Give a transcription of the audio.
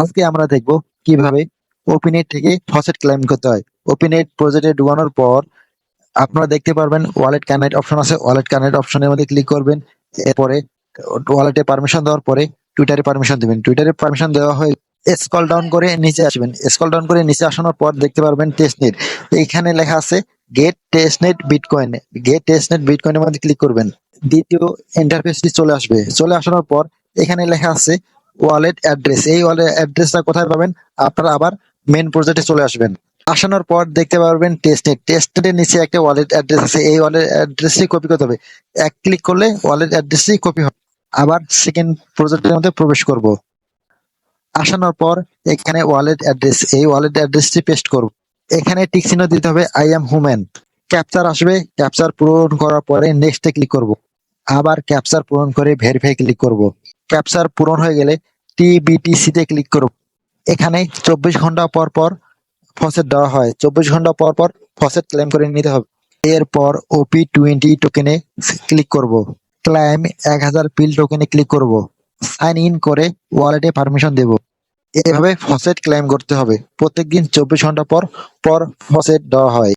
আজকে আমরা দেখব কীভাবে ওপিনেট থেকে ফসেট ক্লেম করতে হয়। ওপিনেট প্রজেক্টে ঢুকানোর পর আপনারা দেখতে পারবেন ওয়ালেট কানেক্ট অপশন আছে। ওয়ালেট কানেক্ট অপশনের মধ্যে ক্লিক করবেন। এরপরে ওয়ালেটে পারমিশন দেওয়ার পরে টুইটারে পারমিশন দিবেন। টুইটারে পারমিশন দেওয়া হয় স্কল ডাউন করে নিচে আসবেন। স্কল ডাউন করে নিচে আসানোর পর দেখতে পারবেন টেস্টনেট এইখানে লেখা আছে get testnet bitcoin get testnet বিটকয়েনের মধ্যে ক্লিক করবেন। দ্বিতীয় ইন্টারফেসটি চলে আসবে। চলে আসানোর পর এখানে লেখা আছে ওয়ালেট অ্যাড্রেস এই ওয়ালেট অ্যাড্রেসটা কোথায় পাবেন? আপনারা আবার মেন প্রজেক্টে চলে আসবেন। আসানোর পর দেখতে পারবেন টেস্টনেট টেস্টনেটের নিচে একটা ওয়ালেট অ্যাড্রেস আছে। এই ওয়ালেট অ্যাড্রেসটি কপি করতে হবে। এক ক্লিক করলে ওয়ালেট অ্যাড্রেসটি কপি হবে। আবার সেকেন্ড প্রজেক্টের মধ্যে প্রবেশ করব। আসানোর পর এখানে ওয়ালেট অ্যাড্রেস এই ওয়ালেট অ্যাড্রেসটি পেস্ট করব। এখানে টিক চিহ্ন দিতে হবে আই এম হুম্যান ক্যাপচার আসবে। ক্যাপচার পূরণ করার পরে নেক্সটে ক্লিক করব। আবার ক্যাপচার পূরণ করে ভেরিফাই ক্লিক করব। ক্যাপচার পূরণ হয়ে গেলে টিবিটিসি তে ক্লিক করব এখানে চব্বিশ ঘণ্টা পর পর ফসেট দেওয়া হয়। চব্বিশ ঘণ্টা পর পর ফসেট ক্লেম করে নিতে হবে। এরপর ওপি টোয়েন্টি টোকেনে ক্লিক করব। ক্লাইম এক হাজার পিল টোকেনে ক্লিক করব। সাইন ইন করে ওয়ালেটে পারমিশন দেব। এভাবে ফসেট ক্লেম করতে হবে। প্রত্যেকদিন চব্বিশ ঘণ্টা পর পর ফসেট দেওয়া হয়।